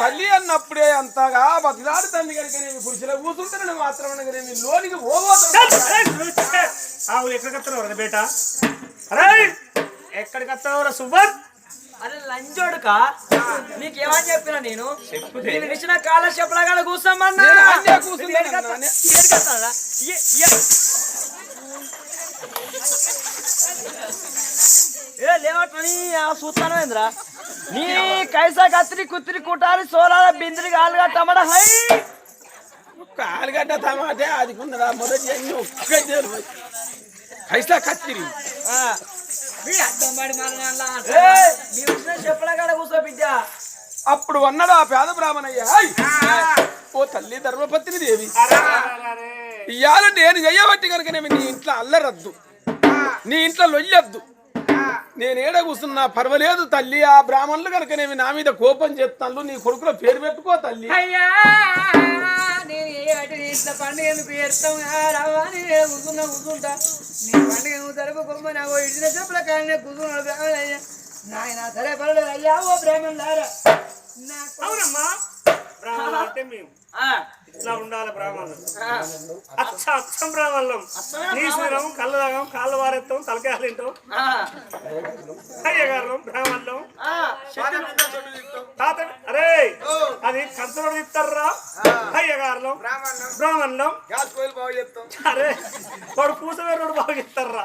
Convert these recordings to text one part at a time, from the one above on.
తల్లి అన్నప్పుడే అంతగా బతిలాడు తల్లి కనుక నేను పురుషుల కూతుంటే మాత్రం నేను లోనికి పోబోతాను ఆవులు ఎక్కడికి వస్తున్నావు బేట? అరే ఎక్కడికి వస్తున్నావు సుబ్బర్ అరే లంజోడుక నీకేమని చెప్పిన నేను? నేను ఇచ్చిన కాల చెప్పలగాడ కూర్చోమన్నా? నేను ఏ- ఏ- ఏ లేవట్లని చూస్తాను ఏంద్రా నీ కైసా కత్తిరి కుత్తిరి కుటారి సోలాల బిందిరి గాలుగా టమాటా హై! ఆలుగడ్డ టమాటే అది కొందరా మొదటి అన్ని ఒక్క కైసా కత్తిరి. ఆ. ఏయ్, నీ ఇచ్చిన చెప్పలగాడ కూర్చో బిడ్డ. అప్పుడు అన్నాడు ఆ పేద బ్రాహ్మణయ్య "హాయ్! ఓ తల్లి ధర్మపత్ని దేవి. ఇవాళ నేను చెయ్యబట్టి కనుక నీ ఇంట్లో అల్లరద్దు. నీ ఇంట్లో లొయ్యొద్దు. నేను ఏడ కూర్చున్నా పర్వాలేదు తల్లి ఆ బ్రాహ్మణులు కనుకనేమి నా మీద కోపం చేస్తాను నీ కొడుకులో పేరు పెట్టుకో తల్లి. అయ్యా నేను ఏ అటు ఇట్లా పండుగ ఎందుకు చేస్తాం రావా నేను కూర్చున్నా కూర్చుంటా నీ పండుగ నువ్వు జరుపుకోమ్మ నాకు ఇచ్చిన చెప్పుల కానీ కూర్చున్నాడు అయ్యా. నాయన సరే పర్లేదు అయ్యా ఓ అవునమ్మా. బ్రాహ్మణులు అంటే మేము. ఇట్లా ఉండాలి బ్రాహ్మణులు. అచ్చ అచ్చం బ్రాహ్మణులం. నీసు తినము కళ్ళు తాగం కాళ్ళు వారెత్తాం తలకాయలు తింటాం అయ్యగారు బ్రాహ్మణులం. తాత అరే అది కంచలోడు ఇస్తారా అయ్యగారులం బ్రాహ్మణులం. అరే వాడు పూసవేరుడు బాగా ఇస్తారా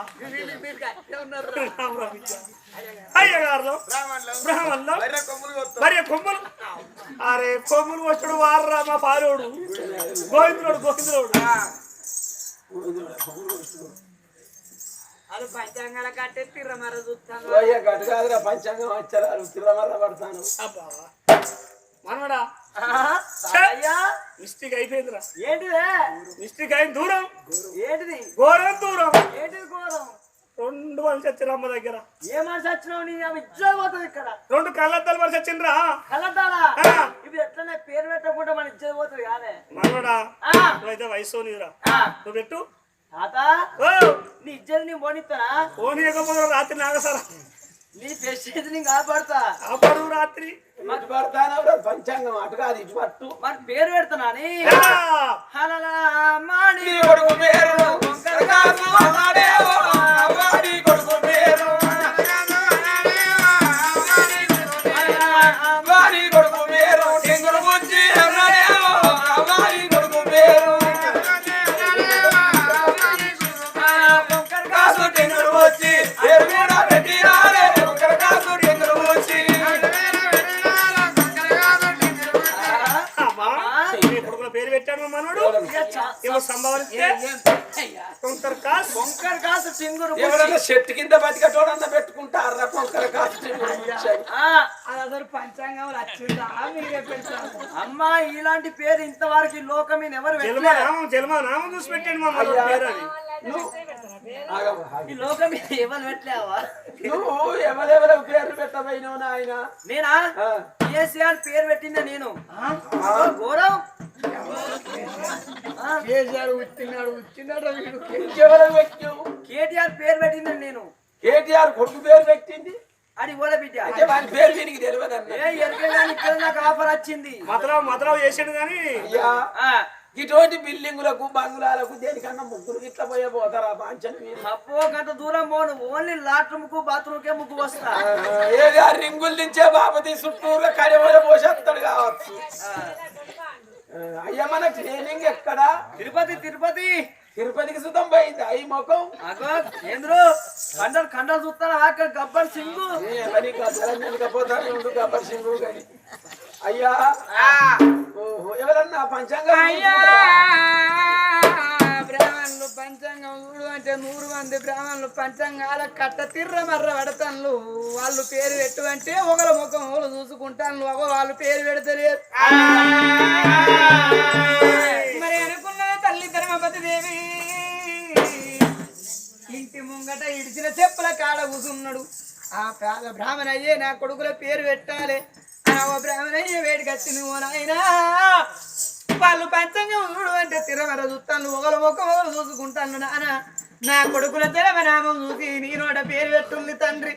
అయ్యగారులం బ్రాహ్మణులం. మరి కొమ్ములు అరే కొమ్ములు వచ్చాడు వారరా మా పాలోడు. గోవిందుడు గోవిందుడు. అది పంచాంగాల కట్టెత్తిర్ర మరి చూస్తాను. అయ్యా గట్టు కాదురా పంచాంగం వచ్చారు తిరమర పడతాను. అబ్బా మనవడా? అయ్యా మిస్టేక్ అయిపోయిందిరా. ఏంటిదే? మిస్టేక్ అయింది దూరం. ఏంటిది? ఘోరం దూరం. ఏంటిది ఘోరం? రెండు మనిషి వచ్చిన అమ్మ దగ్గర. ఏ మనిషి వచ్చినావు? నీ ఆమె ఇజ్జత పోతుంది ఇక్కడ. రెండు కళ్ళద్దాలు మనిషి వచ్చిండ్రా. కలతాడా ఇవి ఎట్లనే పేరు పెట్టకుండా మన ఇజ్జత పోతుంది ఆ. నువ్వైతే వయసు నీరా. నువ్వు పెట్టు. తాత ఓ. నీ పోనిస్తానా రాత్రి నాగసారా నీ ఫెస్ట్ నీ కాపాడుతా. రాత్రి. పంచాంగం అటు కాదు ఇటు పట్టు. మరి పేరు పెడతానా అని ఆ. హలలా మాణి. నీ కొడుకు పేరు పెట్టాడు మనోడు? ఏమో సంభావనిస్తే కొంత కాసు? వంకర కాసు సింగురు ఎవరన్నా చెట్టు కింద బతికటోడన్నా పెట్టుకుంటారా వంకర కాసు. అదొక పంచాంగం వచ్చిందా మీరే పెట్టారు అమ్మా ఇలాంటి పేరు ఇంతవరకు లోకం ఎవరు జన్మ నామం చూసి పెట్టండి మా పేరు అని. నువ్వు ఎవరెవరు పెట్టబోయినావు నాయన? నేనా? కేసీఆర్ పేరు పెట్టిందా నేను? కేసీఆర్ వచ్చినాడు వచ్చినాడు వీడు ఎవరు పెట్టావు కేటీఆర్ పేరు పెట్టిందా నేను? కేటీఆర్ కొడుకు పేరు పెట్టింది? అది కూడా బిడ్డ పేరు దీనికి తెలియదు ఇక్కడ నాకు ఆఫర్ వచ్చింది. మతరావు మతరావు చేసాడు కానీ అయ్యా. ఆ, ఇటువంటి బిల్డింగులకు బంగ్లాలకు దేనికన్నా ముగ్గురు ఇట్లా పోయే పోతారా గంట దూరం పోను. ఓన్లీ లాట్రూమ్కు బాత్రూమ్ కే ముగ్గు వస్తా. ఏది ఆ రింగుల నుంచే బాపతి చుట్టూరుగా కడిమల పోసేస్తాడు కావచ్చు. అయ్యా మన ట్రైనింగ్ ఎక్కడ? తిరుపతి తిరుపతి. తిరుపతికి సుతం పోయింది. అయి ముఖం. ఏంద్రు? కండలు కండలు చూస్తాను ఆక గబ్బర్ సింగు. గబ్బర్ సింగు కానీ అయ్యా. ఓహో ఎవరన్నా పంచాంగం బ్రాహ్మణులు పంచాంగం చూడు అంటే నూరు మంది బ్రాహ్మణులు పంచాంగాల కట్ట తిర్ర మర్ర పెడతాను వాళ్ళు పేరు పెట్టు అంటే ఒకరి ముఖం ఒకరు చూసుకుంటాను ఒక వాళ్ళు పేరు పెడతలేరు మరి అనుకున్న తల్లి ధర్మపతి దేవి. ఇంటి ముంగట ఇడిచిన చెప్పుల కాడ కూసున్నాడు. ఆ పేద బ్రాహ్మణయ్యే నా కొడుకుల పేరు పెట్టాలి. బ్రాహ్మణయ్య ఓ నాయనా. వాళ్ళు పంచంగా చూడు అంటే తిరమర చూస్తాను ఒకరు ఒకరు చూసుకుంటాను నాన్న నా కొడుకుల తిరమ నామం చూసి నీ నోట పేరు పెట్టుంది తండ్రి.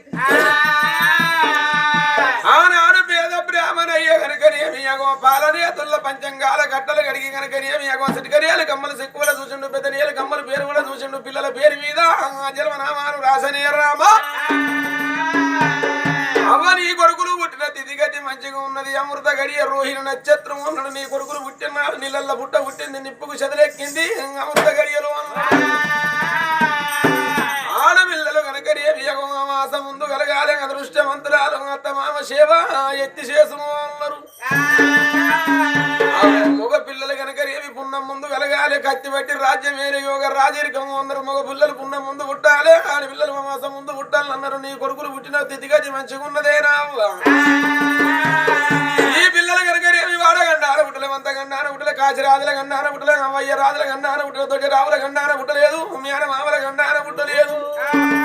ఆనాడు పేద బ్రా బ్రాహ్మణయ్య కనుకనేమి అగో పాలనేతుల్ల పంచంగాల గట్టలు కడిగి కనుకనేమి అగో సిటికరియాలు కమ్మలు సిక్కువల చూసిండు పెద్దనియలు కమ్మలు పేరు కూడా చూసిండు పిల్లల పేరు మీద జన్మనామాలు రాసనే రామ మంచిగా ఉన్నది. అమృత గడియ రోహిణి నక్షత్రం ఉన్నాడు నీ కొడుకులు పుట్టినాడు నీళ్ళల్ల పుట్ట పుట్టింది. నిప్పుకు చెదలెక్కింది. అమృత గడియలు ఆడపిల్లలు కనుక రేపు మాసం కలగాలి అదృష్టవంతురాలు అత్త మామ సేవ ఎత్తి చేసును అన్నారు మగ పిల్లలు కనుక రేవి పున్నం ముందు కలగాలి కత్తి పట్టి రాజ్యం వేరే యోగ రాజరికము అందరు మగ పిల్లలు పున్నం ముందు పుట్టాలి ఆడపిల్లలు మాసం ముందు పుట్టాలి అన్నారు. నీ కొడుకులు పుట్టిన తిథిగతి మంచిగా ఉన్నదేనా ఈ పిల్లలు కనుక రేవి వాడగండాన పుట్టల వంత గండాన పుట్టల కాచిరాజుల గండాన పుట్టల అమ్మయ్య రాజుల గండాన పుట్టల తోటి రావుల గండాన పుట్టలేదు మేన మామల పుట్టలేదు. మరి నానా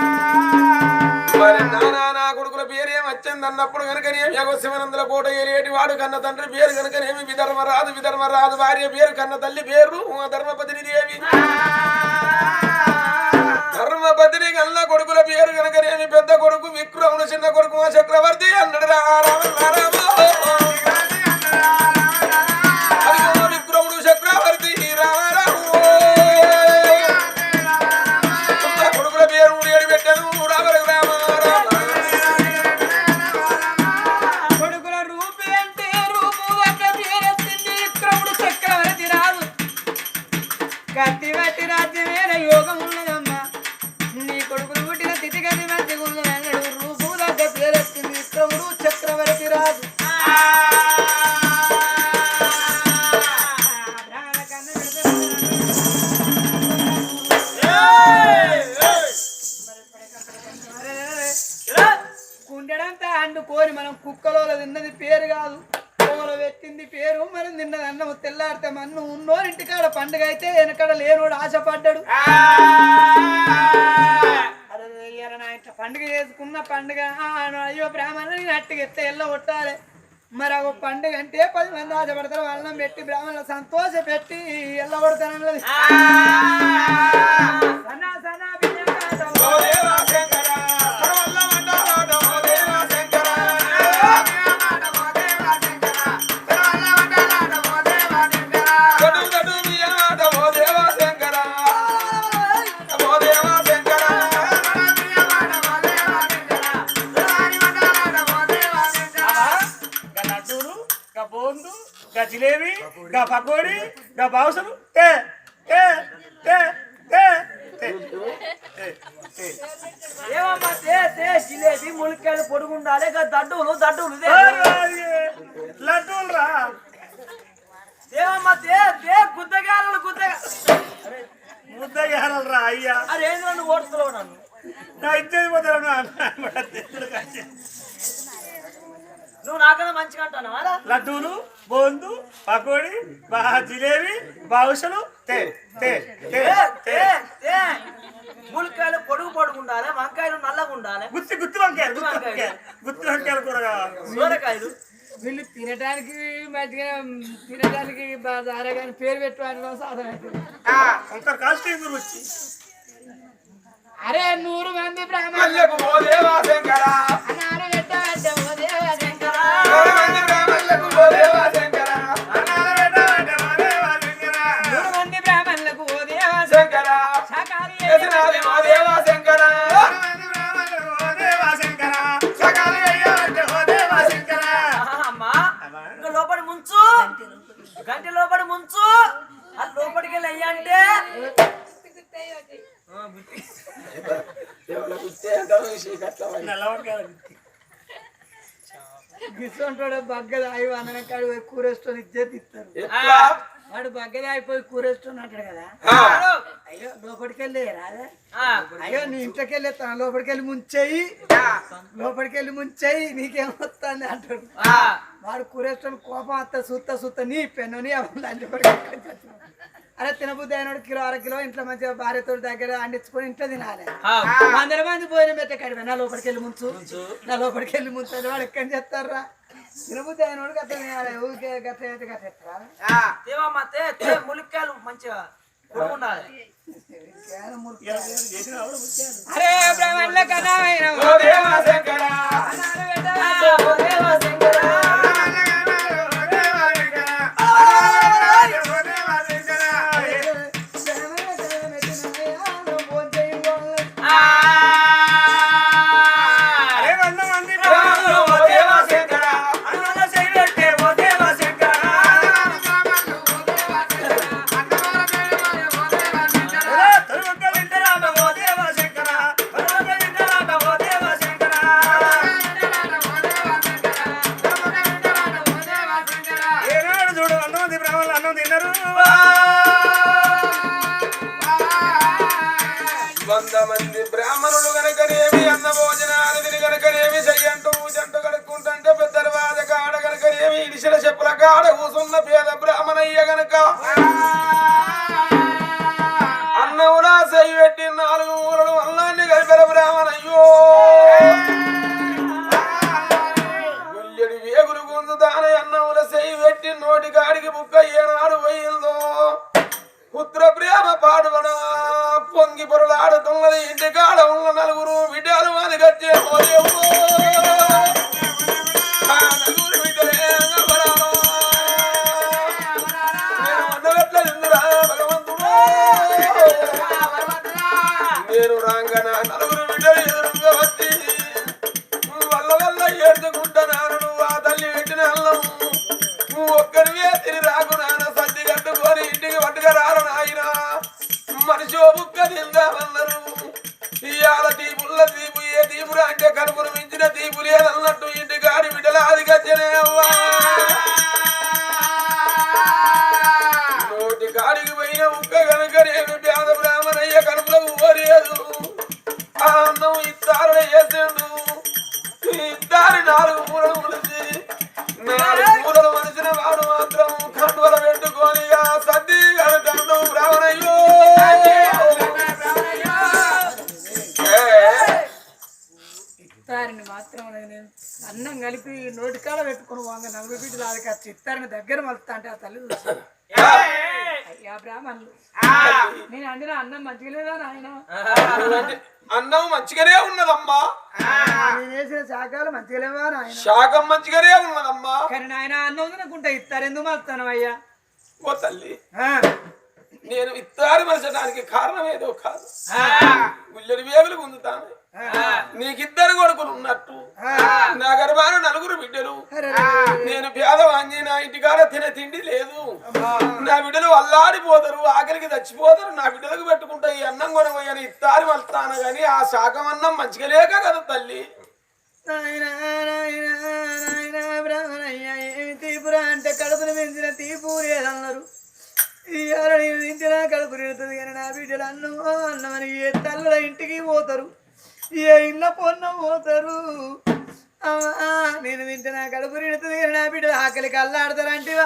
నా కొడుకుల పేరేం వచ్చింది అన్నప్పుడు కనుకనేమి యగో శివనందుల కోట ఏలేటి వాడు కన్న తండ్రి పేరు కనుకనేమి విధర్మరాజు విధర్మరాజు భార్య పేరు కన్న తల్లి పేరు ధర్మపతిని దేవి. ధర్మపతిని కన్న కొడుకుల పేరు కనుకనేమి పెద్ద కొడుకు విక్రముడు చిన్న కొడుకు మా చక్రవర్తి అన్నడు రా రామ ఇంట్లో పండుగ చేసుకున్న పండుగ. అయ్యో బ్రాహ్మణుని అట్టుగా ఎత్తే ఎల్ల కొట్టాలి. మరి ఒక పండుగ అంటే పది మంది ఆశపడతారు. వాళ్ళని పెట్టి బ్రాహ్మణులు సంతోష పెట్టి ఎల్ల కొడతానన్నది. గా జిలేబీ గా పకోడీ గా. ఏమమ్మా తే తే జిలేబీ ములికాయలు పొడుగుండాలి ఇక దడ్డులు దడ్డులు. లడ్డూలు రా ఏమమ్మా తే తే గుద్దగాలు గుద్దగా ముద్దగారలు రా అయ్యా అరే నన్ను ఓడుతున్నావు నన్ను నా ఇద్దరు పోతాను నువ్వు నాకన్నా మంచిగా అంటాను అలా లడ్డూలు బోందు పకోడీ బా జిలేబీ బావుసలు తే తే తే తే. ములికాయలు పొడుగు పొడుగు ఉండాలి వంకాయలు నల్లగా ఉండాలి. గుత్తి గుత్తి వంకాయలు గుత్తి వంకాయలు గుత్తి వంకాయలు కూర కావాలి. సూరకాయలు. వీళ్ళు తినడానికి మంచిగా తినడానికి బాగా కానీ పేరు పెట్టడానికి సాధన కాస్ట్ వచ్చి? అరే నూరు మంది బ్రాహ్మణులు. గుత్తే అంటారు, ఈ చీకట్లో గిస్తుంటాడు బగ్గది అయ్యి అన్న కాడు పోయి కూరేసుకొని ఇచ్చేది ఇస్తారు ఎట్లా? వాడు బగ్గది అయిపోయి కూరేసుకొని అంటాడు కదా. ఆ. అయ్యో లోపలికి వెళ్ళి రాదే అయ్యో నీ ఇంట్లోకి వెళ్ళి తన లోపలికి వెళ్ళి ముంచేయి. లోపలికి వెళ్ళి ముంచేయి నీకేం వస్తుంది అంటాడు వాడు కూరేసుకొని కోపం వస్తా సూత్త సూత్త నీ పెన్ను నీ లంచ్ అరే తినబుద్ధి అయినాడు కిలో అర కిలో ఇంట్లో మంచిగా భార్యతో దగ్గర అండించుకొని ఇంట్లో తినాలి. వందల మంది భోజనం పెట్టే కడివే నా లోపలికి వెళ్ళి ముంచు. నా లోపలికి వెళ్ళి ముంచు అని వాడు ఎక్కడి చేస్తారా తినబుద్ధి అయినోడు గట్ట తినాలి. ఊరికే గట్ట అయితే గట్ట ఎత్తరా ములిక్కాయలు మంచిగా అరే బ్రాహ్మణుల కథ కాడ కూసున్న పేద బ్రాహ్మణయ్య గనక కలిపి నోటికాడ పెట్టుకుని వాంగ నలుగురు బిడ్డలు అది వచ్చి ఇత్తారని దగ్గర మలుస్తా అంటే ఆ తల్లి చూసి అయ్యా బ్రాహ్మణులు. నేను అండిన అన్నం మంచిగా లేదా నాయన? అన్నం మంచిగానే ఉన్నదమ్మా. నేను వేసిన శాఖలు మంచిగా లేవా నాయన? శాకం మంచిగానే ఉన్నదమ్మా. కానీ నాయన అన్నం తినకుంటే ఇత్తారు ఎందుకు మలుస్తాను అయ్యా? ఓ తల్లి నేను ఇత్తారు మలచడానికి కారణం ఏదో కాదు. గుల్లెడి వేగులు పొందుతాను నీకిద్దరు కొడుకులు ఉన్నట్టు. నా గర్భాన నలుగురు బిడ్డలు. నేను పేదవాణ్ణి నా ఇంటికాడ తినే తిండి లేదు. నా బిడ్డలు అల్లాడిపోతారు ఆకలికి చచ్చిపోతారు నా బిడ్డలకు పెట్టుకుంటా ఈ అన్నం కొనబోయని ఇత్తారు వెళ్తాను గాని ఆ శాకం అన్నం మంచిగా లేక కదా తల్లి. తీపురా అంటే కడుపును పెంచిన తీపు లేదన్నారు. ఇవాళ నేను తింటినా కడుపు నిడుతుంది కానీ నా బిడ్డలు అన్నం అన్నమని ఏ తల్లుల ఇంటికి పోతారు. ఏ ఇళ్ళ పొన్న పోతారు? నేను తింటే నా కడుపు నిడుతుంది కానీ నా బిడ్డలు ఆకలికి అల్లాడతారంటివా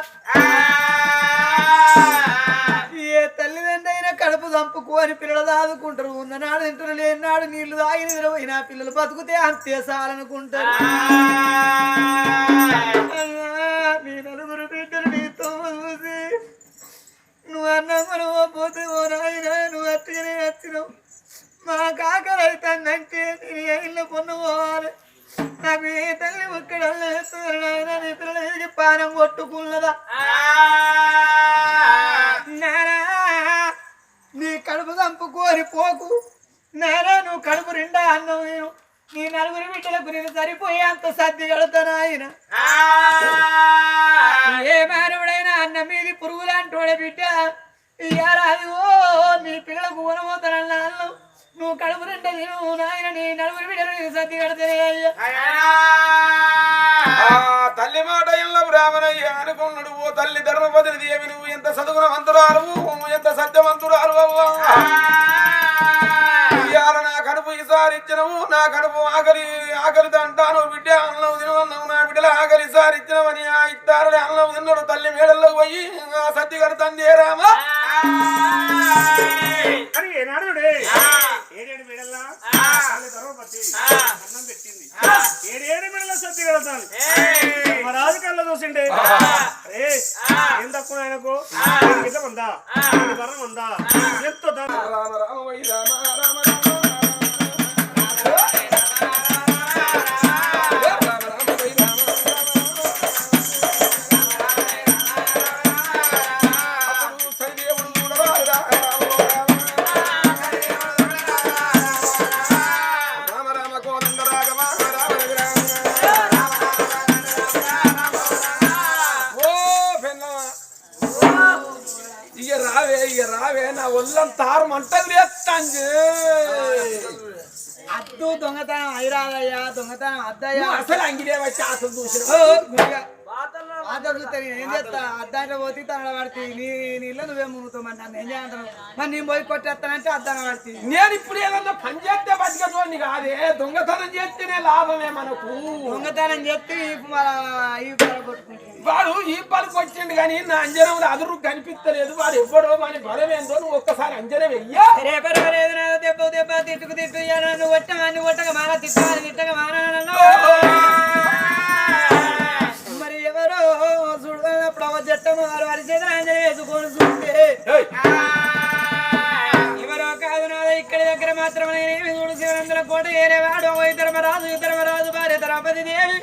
ఏ తల్లిదండ్రైనా కడుపు చంపుకోని పిల్లలు దాదుకుంటారు. ఉన్ననాడు తింటారు లేనాడు నీళ్ళు తాగి నిద్రపోయినా పిల్లలు బతుకుతే అంతేసాలనుకుంటారు అమ్మా, మీ నలుగురు బిడ్డలు నీతో చూసి నువ్వు అన్నం మనం పోతే ఓ నాయన నువ్వు అట్టుగానే వచ్చినావు మా కాకలు అవుతుందంటే నేను ఇల్లు పొన్ను నాకు ఏ తల్లి ఒక్కడ నాయన నీ పానం కొట్టుకున్నదా? నారా నీ కడుపు చంపుకోరి పోకు. నారా నువ్వు కడుపు నిండా అన్నం నేను నీ నలుగురు బిడ్డలకు నేను సరిపోయే అంత సర్ది కడతాను ఆయన ఏ మానవుడైనా అన్న మీది పురుగులాంటి బిడ్డ. ఇయ్యాల ఓ నీ పిల్లలకు ఊనబోతానన్నా అన్నం. నువ్వు కడుపు రెండే తిను నాయన నీ నలుగురు బిడ్డలు నేను సర్ది అయ్యా. తల్లి మాట ఇళ్ళ బ్రాహ్మణయ్య అనుకున్నాడు. ఓ తల్లి ధర్మపతిని దేవి నువ్వు ఎంత సదుగుణవంతురాలు ఎంత సత్యవంతురాలు అవ్వా కడుపు ఆకలి ఆకలితో అంటాను బిడ్డ అన్నం తినవన్నావు నా బిడ్డల? ఆకలి ఈసారిచ్చినవని ఆ ఇత్తారని అన్నం తిన్నాడు తల్లి మేడల్లోకి పోయి ఆ సత్తి రామా? అని ఏనాడు చూడే ఏడేడు మెడల్లా? అన్నం పెట్టింది. ఏడేడు మెడల సత్తి కడతాను మా రాజు కళ్ళ చూసిండే. ఏ ఏం తక్కువ ఆయనకు? గిట్ల ఉందా ఎంతో దానం రామ రామ వై రామ రామ రామ రామ ರಾವೆ ರಾವೆ ನಾವು ಒಲ್ಲಂ ತಾರು ಮಂಟಗ್ರಿ ಅತ್ತಂಜ ಅದು ದೊಂಗತನ ಐರಾದಯ್ಯ ದೊಂಗತನ ಅದ್ದಯ್ಯ ಅಸಲ ಹಂಗಿದೆಯ ಚಾಸಲ್ ದೂಸರ వచ్చి చూస్తే ఏం చేస్తా? అద్దాంట్లో పోతే తన పడితే నీ నీళ్ళు నువ్వే మునుగుతావు మరి నన్ను ఏం చేస్తాను మరి నేను పోయి కొట్టేస్తానంటే అద్దాన పడితే. నేను ఇప్పుడు ఏదన్నా పని చేస్తే బతికటోని కాదే దొంగతనం చేస్తేనే లాభమే మనకు. దొంగతనం ఈ కొట్టుకుంటుంది వాడు ఈ పనికి వచ్చిండు కానీ నా అంజనంలో అదురు కనిపిస్తలేదు. వాడు ఎవ్వడో బలం ఏందో నువ్వు ఒక్కసారి అంజనం వెయ్యా. రేపటి లేదు నా దెబ్బ దెబ్బ తిట్టుకు తిట్టు నన్ను కొట్టగా నన్ను కొట్టగా తిట్టాలి తిట్టగా నన్ను. మరి జట్టము వారు వారి చేతులు ఆంజనేయ వేసుకొని చూస్తే. ఎవరో కాదు నాద ఇక్కడి దగ్గర మాత్రం నేనేమి చూడు శివనందుల కోట ఏరేవాడు ఓ ధర్మరాజు ధర్మరాజు భార్య ద్రౌపది దేవి.